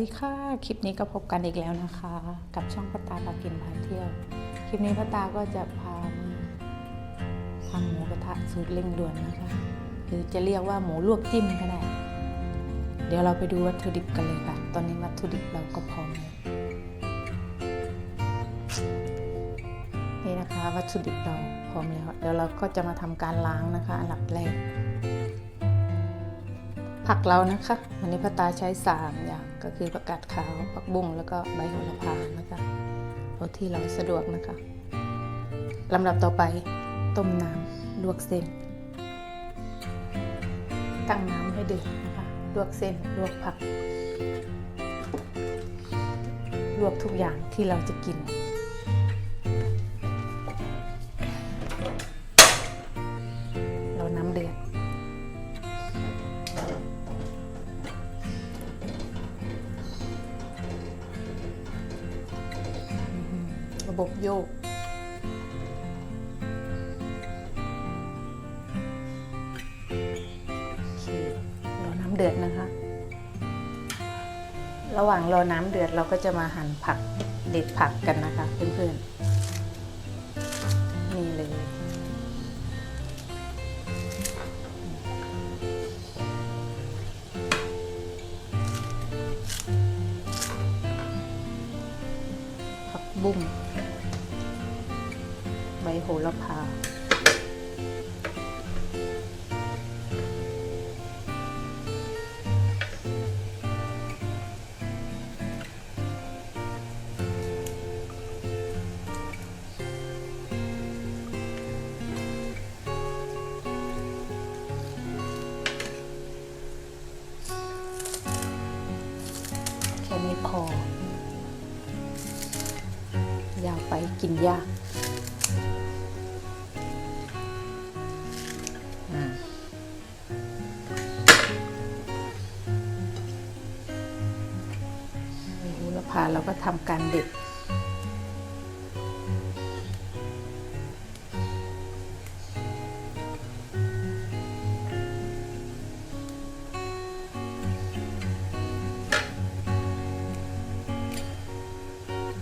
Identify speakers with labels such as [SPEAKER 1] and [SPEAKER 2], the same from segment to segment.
[SPEAKER 1] ดีค่ะ คลิปนี้ก็พบกันอีกแล้วนะคะ กับช่องปตาพากินพาเที่ยว คลิปนี้ปตาก็จะพามาทำหมูกระทะสูตรเร่งด่วนนะคะ หรือจะเรียกว่าหมูลวกจิ้มก็ได้ เดี๋ยวเราไปดูวัตถุดิบกันเลยค่ะ ตอนนี้วัตถุดิบเราก็พร้อมนี่นะคะ วัตถุดิบเราพร้อมแล้ว เดี๋ยวเราก็จะมาทำการล้างนะคะ อันดับแรก ผักเรานะคะวันนี้พตาใช้สามอย่างก็คือผักกาดขาวผักบุ้งแล้วก็ใบโหระพานะคะเอาที่เราสะดวกนะคะลำดับต่อไปต้มน้ำลวกเส้น ตั้งน้ำให้เดือดนะคะลวกเส้นลวกผัก ลวกทุกอย่างที่เราจะกิน เราก็จะมาหั่นผักเด็ดผักกันนะคะเพื่อนๆ นี่เลย ผักบุ้งใบโหระพา มีหูละเราก็ทำการเด็ด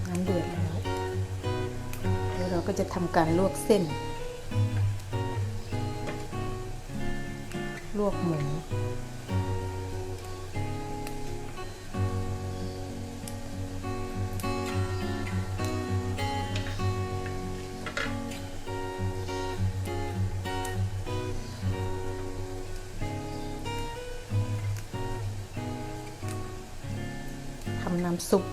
[SPEAKER 1] น้ำเดือดแล้วเดี๋ยวเราก็จะทำการลวกเส้นำน้ำซุป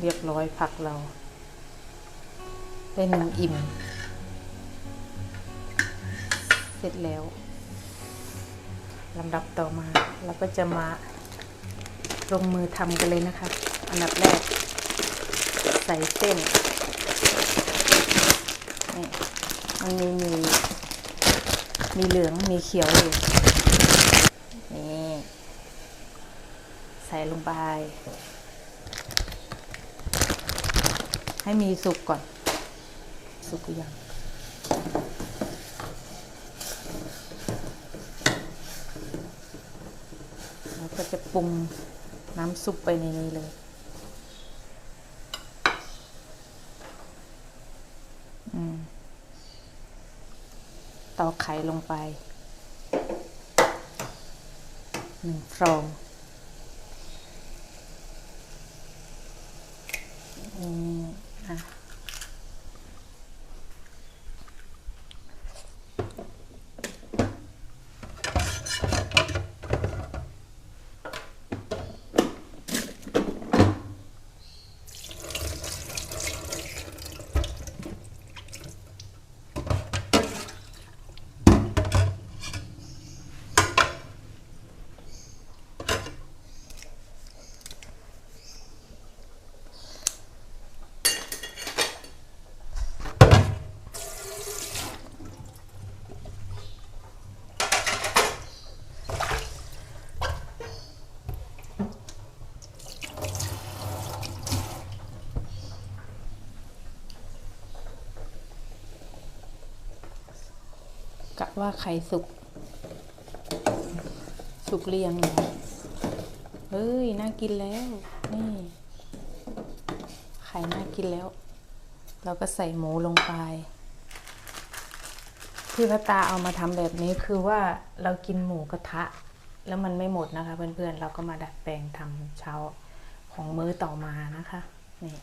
[SPEAKER 1] เรียบร้อยผักเรา ได้หนึ่งอิ่ม เสร็จแล้วลำดับต่อมาเราก็จะมาลงมือทำกันเลยนะคะ อันดับแรก ใส่เส้นนี่มันมีมี มีเหลืองมีเขียวอยู่นี่ใส่ลงไป ให้มีสุกก่อน สุกหรือยังแล้วก็จะปรุงน้ำซุปไปในนี้เลย อืมตอก ไข่ลงไปหนึ่งฟอง กะว่าไข่สุก สุกเรียงเอเฮ้ย น่ากินแล้ว นี่ ไข่น่ากินแล้ว เราก็ใส่หมูลงไป ที่พระตาเอามาทำแบบนี้คือว่าเรากินหมูกระทะ แล้วมันไม่หมดนะคะ เพื่อนๆ เราก็มาดัดแปลงทำเช้าของมื้อต่อมานะคะ นี่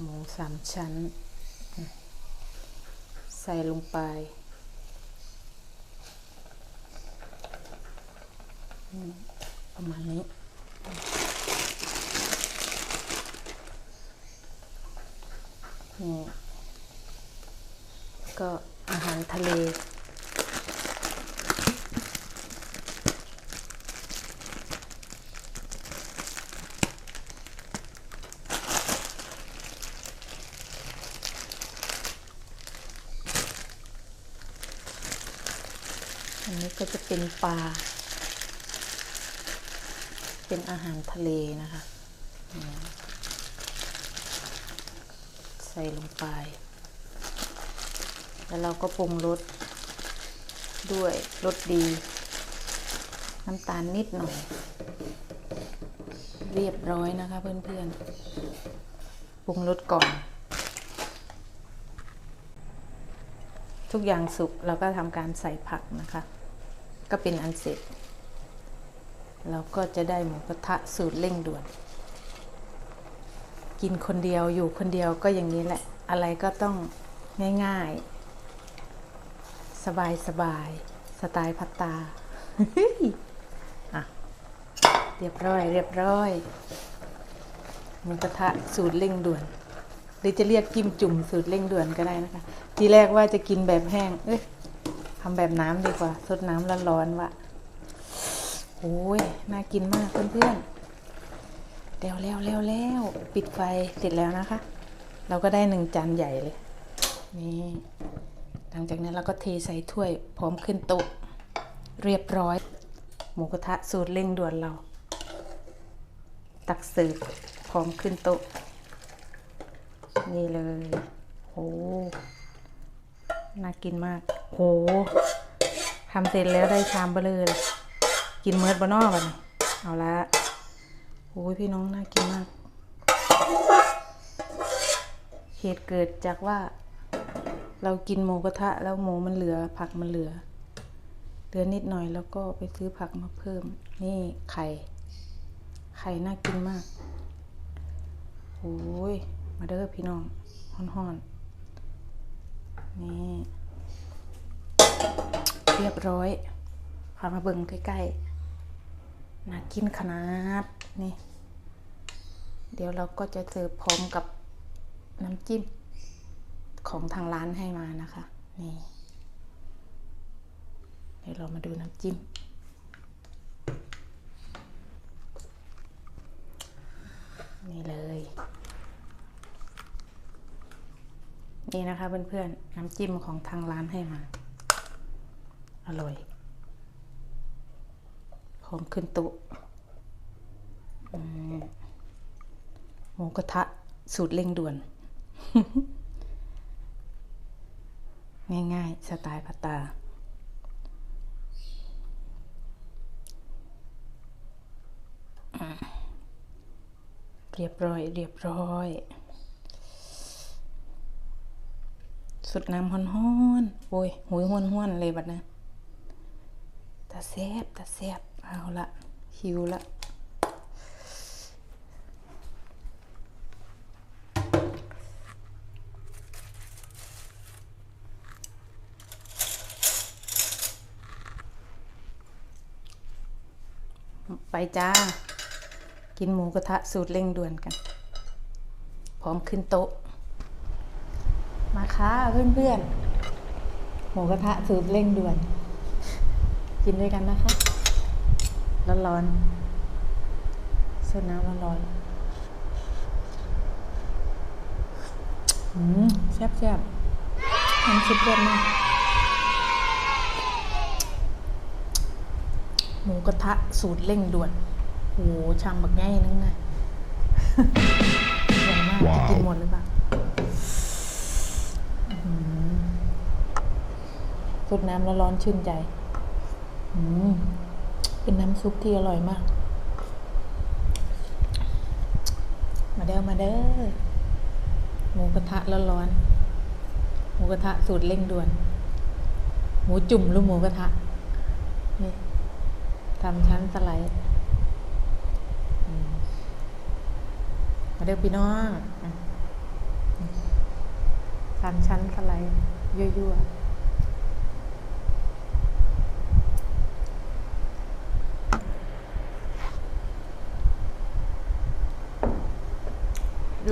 [SPEAKER 1] หมูสามชั้น ใส่ลงไป ประมาณนี้ นี่ ก็อาหารทะเล ก็จะเป็นปลา เป็นอาหารทะเลนะคะ ใส่ลงไป แล้วเราก็ปรุงรสด้วยรสดี น้ำตาลนิดหน่อย เรียบร้อยนะคะเพื่อนๆ ปรุงรสก่อน ทุกอย่างสุกเราก็ทำการใส่ผักนะคะ ก็เป็นอันเสร็จ เราก็จะได้หมูกระทะสูตรเร่งด่วน กินคนเดียวอยู่คนเดียวก็อย่างนี้แหละ อะไรก็ต้องง่ายๆ สบายสบายๆสไตล์พัตตาเรียบร้อย เรียบร้อยหมูกระทะสูตรเร่งด่วน หรือจะเรียกกิมจุ่มสูตรเร่งด่วนก็ได้นะคะ ทีแรกว่าจะกินแบบแห้ง เอ้ย ทำแบบน้ำดีกว่า สดน้ำร้อนๆวะโอ้ย น่ากินมากเพื่อนๆเร็วเร็วเร็วเร็วปิดไฟเสร็จแล้วนะคะ เราก็ได้หนึ่งจานใหญ่เลย นี่ หลังจากนั้นเราก็เทใส่ถ้วยพร้อมขึ้นโต๊ะเรียบร้อย หมูกระทะสูตรเร่งด่วนเรา ตักเสิร์ฟพร้อมขึ้นโต๊ะ นี่เลยโหน่ากินมาก โหทำเสร็จแล้วได้ชามเบลอเลยกินเมิร์ดบนอกบันนี้เอาละโอ้ยพี่น้องน่ากินมาก เหตุเกิดจากว่า เรากินหมูกระทะ แล้วหมูมันเหลือ ผักมันเหลือ เหลือนิดหน่อยแล้วก็ไปซื้อผักมาเพิ่ม นี่ไข่ ไข่น่ากินมากโอ้ยมาเด้อพี่น้องห่อนๆนี่ เรียบร้อยพามาเบิ่งใกล้ๆน่ากินขนาดนี่ เดี๋ยวเราก็จะเสิร์ฟพร้อมกับน้ำจิ้มของทางร้านให้มานะคะ นี่ เดี๋ยวเรามาดูน้ำจิ้มนี่เลย นี่นะคะเพื่อนๆ น้ำจิ้มของทางร้านให้มา อร่อยพร้อมขึ้นต๊ะอืมหมูกระทะสูตรเร่งด่วน ง่ายๆ สไตล์พัตตา เรียบร้อย เรียบร้อย สุดน้ำฮ้อนๆโอ้ยหุยห้วนห้วนๆเลยบัดนะ ตาแซบตาแซบเอาละหิวละไปจ้า กินหมูกระทะสูตรเร่งด่วนกัน พร้อมขึ้นโต๊ะ มาค่ะเพื่อนๆ หมูกระทะสูตรเร่งด่วน กินด้วยกันนะคะ ร้อนๆสดน้ำร้อนๆอืมแซ่บๆน้ำซุปเลือดมากหมูกระทะสูตรเร่งด่วนโอ้โหชามบักง่ายนึงไงใหญ่มากจะกินหมดหรือเปล่าอื้อหือสดน้ำแล้วร้อนชื่นใจอืม เป็นน้ำซุปที่อร่อยมาก มาเด้อมาเด้อหมูกระทะร้อนๆหมูกระทะสูตรเร่งด่วน หมูจุ่มหรือหมูกระทะนี่ทำชั้นสไลด์มาเด้อพี่น้องสามชั้นสไลด์ยั่วๆ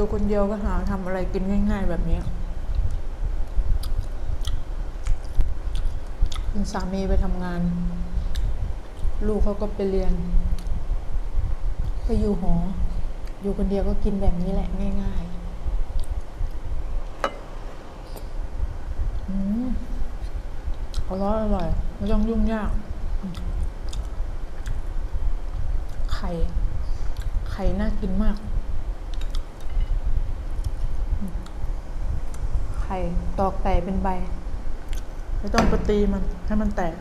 [SPEAKER 1] อยู่คนเดียวก็หาทำอะไรกินง่าย ๆ แบบนี้คุณสามีไปทำงาน ลูกเขาก็ไปเรียนไปอยู่หอ อยู่คนเดียวก็กินแบบนี้แหละง่ายๆอืมอร่อยอร่อยไม่ต้องยุ่งยาก ไข่ ไข่น่ากินมากอืมไข่ตอกไก่เป็นใบ ไม่ต้องไปตีมัน ให้มันแตก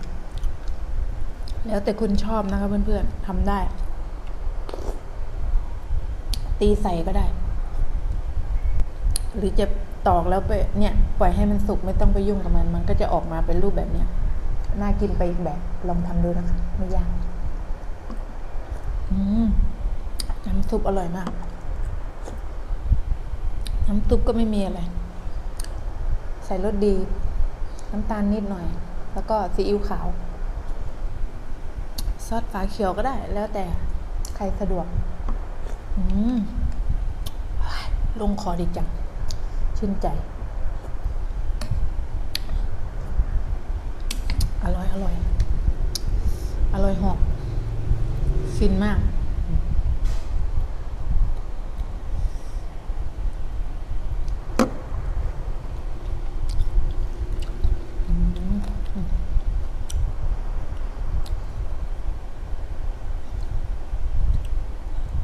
[SPEAKER 1] แล้วแต่คุณชอบนะคะเพื่อนๆทำได้ ตีใส่ก็ได้ หรือจะตอกแล้วไปเนี่ย ปล่อยให้มันสุกไม่ต้องไปยุ่งกับมัน มันก็จะออกมาเป็นรูปแบบเนี้ยน่ากินไปอีกแบบลองทำดูนะคะไม่ยากอืมน้ำซุปอร่อยมาก น้ำซุปก็ไม่มีอะไร ใส่รสดี น้ำตาลนิดหน่อย แล้วก็ซีอิ๊วขาว ซอสฝาเขียวก็ได้ แล้วแต่ใครสะดวกลงคอดีจัง ชื่นใจ อร่อย อร่อย อร่อยหอกฟินมาก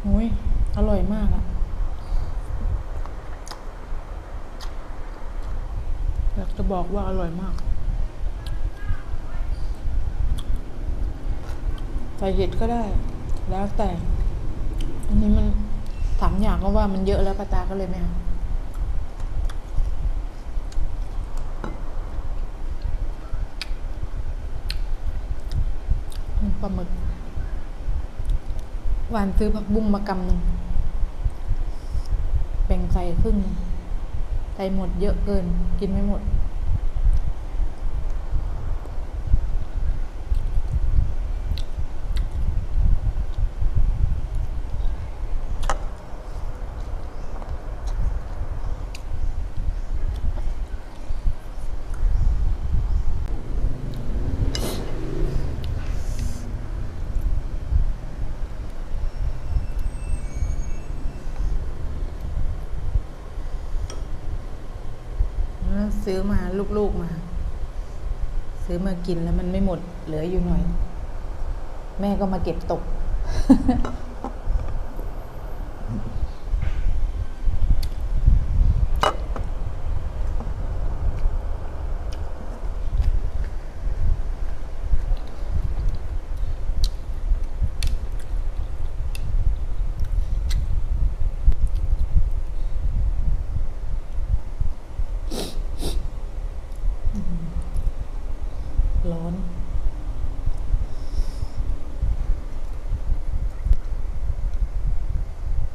[SPEAKER 1] อุ้ยอร่อยมากอะอยากจะบอกว่าอร่อยมาก ใส่เห็ดก็ได้ แล้วแต่ อันนี้มันสามอย่างก็ว่ามันเยอะแล้วปาตาก็เลยไม่เอาอืมปลาหมึก ห วานซื้อผักบุ้งมากำหนึ่งแบ่งใส่ครึ่งหนึ่งใส่หมดเยอะเกิน กินไม่หมด ซื้อมาลูกๆมา ซื้อมากินแล้วมันไม่หมดเหลืออยู่หน่อย แม่ก็มาเก็บตก ร้อน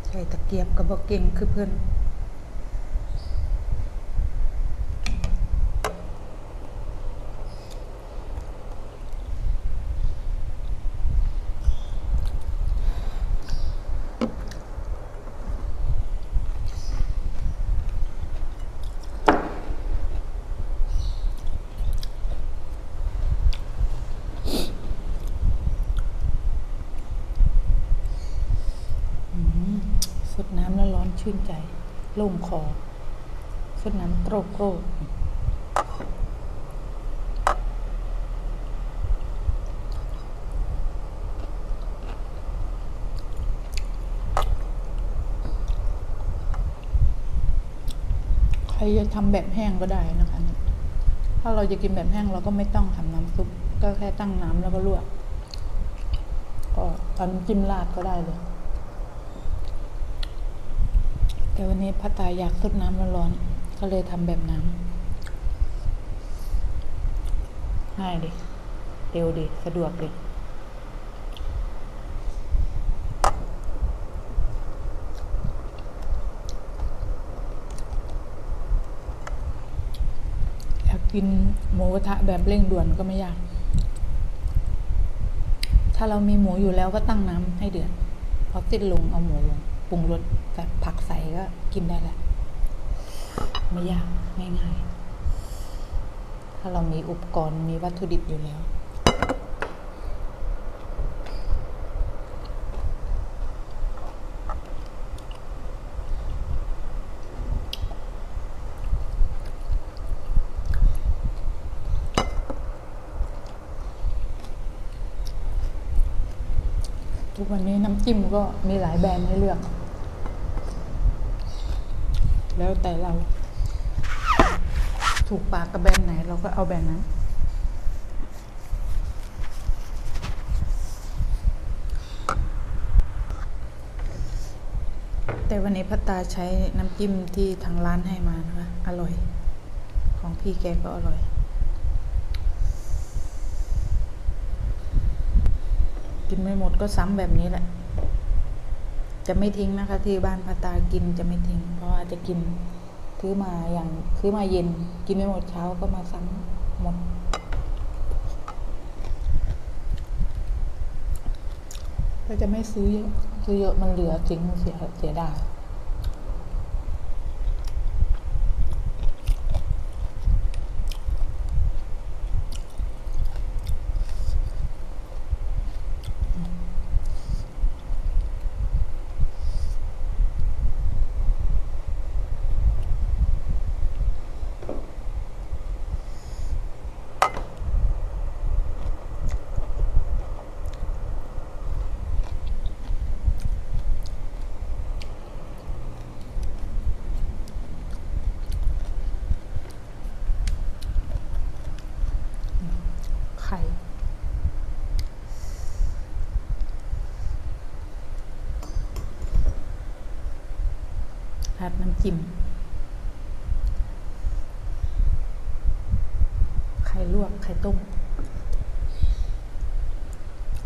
[SPEAKER 1] ใส่ตะ เกียบกับบอกเก่งคือเพื่อน สดน้ำแล้วร้อนชื่นใจ โล่งคอ สดน้ำโกรกโกรจะทำแบบแห้งก็ได้นะคะ ถ้าเราจะกินแบบแห้งเราก็ไม่ต้องทำน้ำซุป ก็แค่ตั้งน้ำแล้วก็ลวก ก็เอาน้ำจิ้มราดก็ได้เลยแต่วันนี้พัตตาอยากซดน้ำร้อนๆ ก็เลยทำแบบน้ำง่ายดิเร็วดิสะดวกดิอยากกินหมูกระทะแบบเร่งด่วนก็ไม่ยาก ถ้าเรามีหมูอยู่แล้วก็ตั้งน้ำให้เดือดพอสิ้นลงเอาหมูลงปรุงรสใส่ผักใส่ก็กินได้แหละ ไม่ยากง่ายๆ ถ้าเรามีอุปกรณ์มีวัตถุดิบอยู่แล้วทุกวันนี้น้ำจิ้มก็มีหลายแบรนด์ให้เลือก แล้วแต่เรา ถูกปากกับแบรนด์ไหน เราก็เอาแบรนด์นั้นแต่วันนี้พัตตาใช้น้ำจิ้มที่ทางร้านให้มานะคะ อร่อย ของพี่แกก็อร่อย กินไม่หมดก็ซ้ำแบบนี้แหละ จะไม่ทิ้งนะคะ ที่บ้านพัตตากินจะไม่ทิ้ง เพราะอาจะกินซื้อมาอย่างซื้อมาเย็น กินไม่หมดเช้าก็มาซ้ำหมด ก็จะไม่ซื้อเยอะซื้อเยอะมันเหลือจริงเสียเสียดายไข่ ราดน้ำจิ้มไข่ลวกไข่ต้ม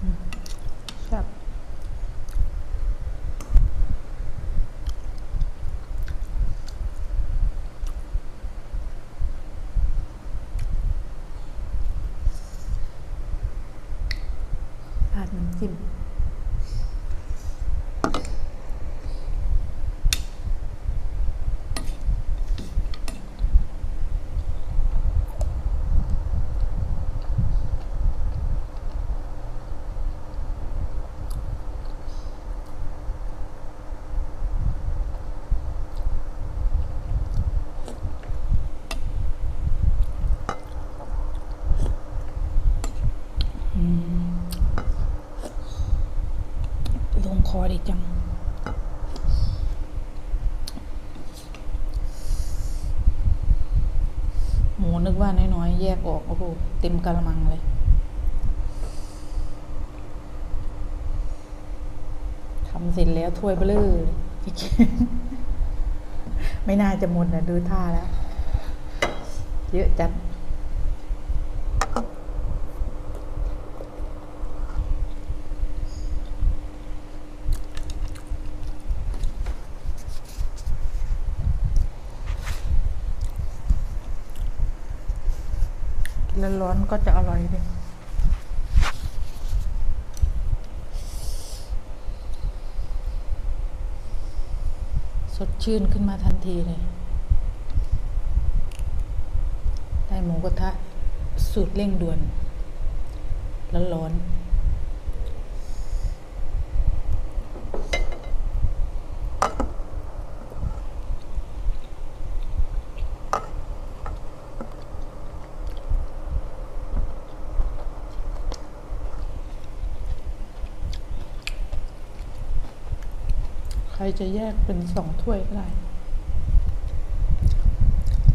[SPEAKER 1] อืมแซ่บราดน้ำจิ้ม ลงค อดีจัง หมูนึกว่าน้อยๆ แยกออก โอ้โห เต็มกะละมังเลย ทำเสร็จแล้วถ้วยเบลอไม่น่าจะหมดนะดูท่าแล้ว เยอะจัด กินแล้ว ร้อนก็จะอร่อยดีสดชื่นขึ้นมาทันทีเลย ได้หมูกระทะสูตรเร่งด่วนแล้วร้อนๆ รจะแยกเป็นสองถ้วยก็ได้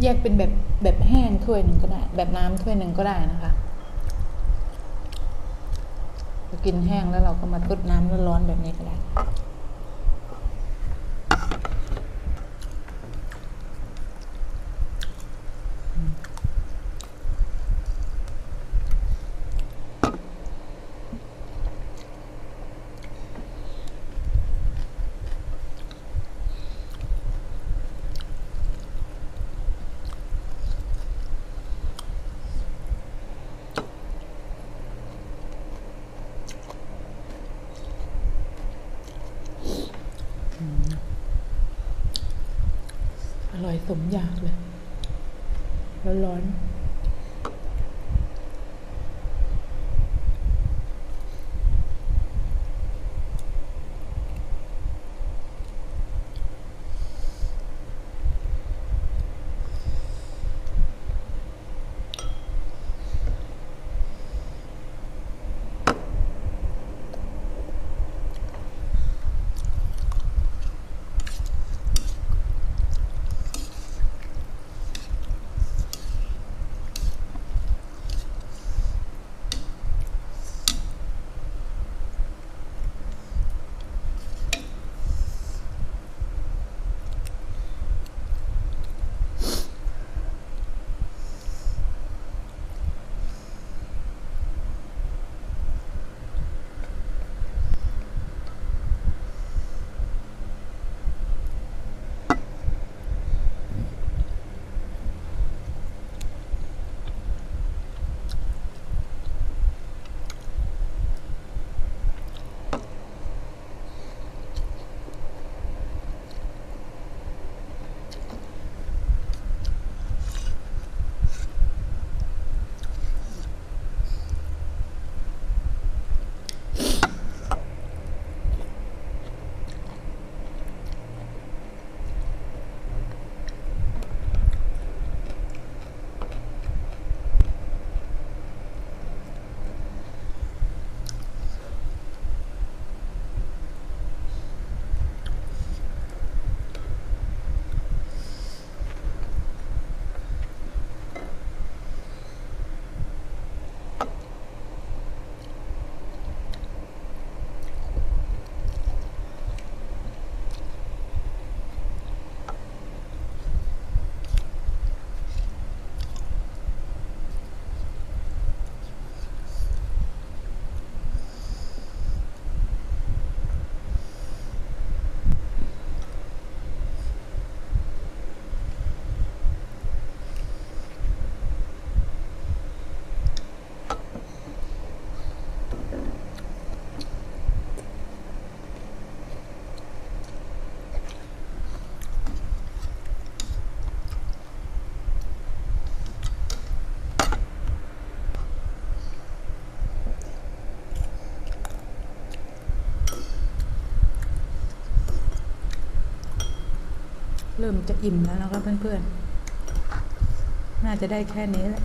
[SPEAKER 1] แยกเป็นแบบแบบแห้งถ้วยหนึ่งก็ได้ แบบน้ำถ้วยหนึ่งก็ได้นะคะกินแห้งแล้วเราก็มาทดน้ำร้อนๆแบบนี้ก็ได้ อร่อย สมอยากเลยร้อนๆ เริ่มจะอิ่มแล้วนะครับเพื่อนๆ น่าจะได้แค่นี้แหละ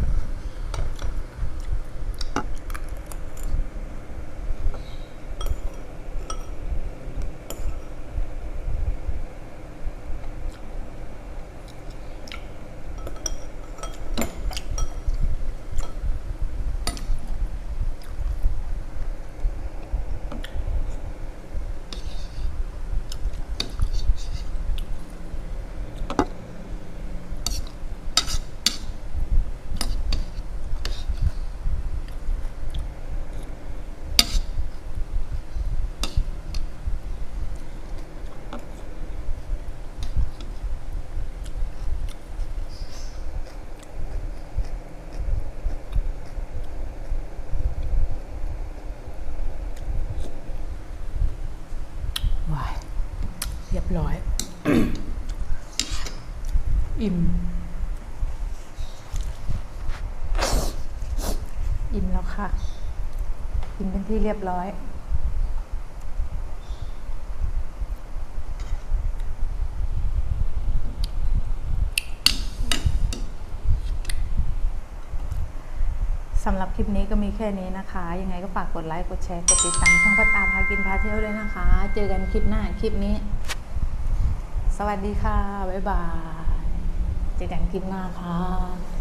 [SPEAKER 1] ค่ะอิ่มเป็นที่เรียบร้อยสำหรับคลิปนี้ก็มีแค่นี้นะคะ ยังไงก็ฝากกดไลค์ กดแชร์ กดติดตามช่องพัตตาพากินพาเที่ยวด้วยนะคะ เจอกันคลิปหน้า คลิปนี้ สวัสดีค่ะ บ๊ายบาย เจอกันคลิปหน้าค่ะ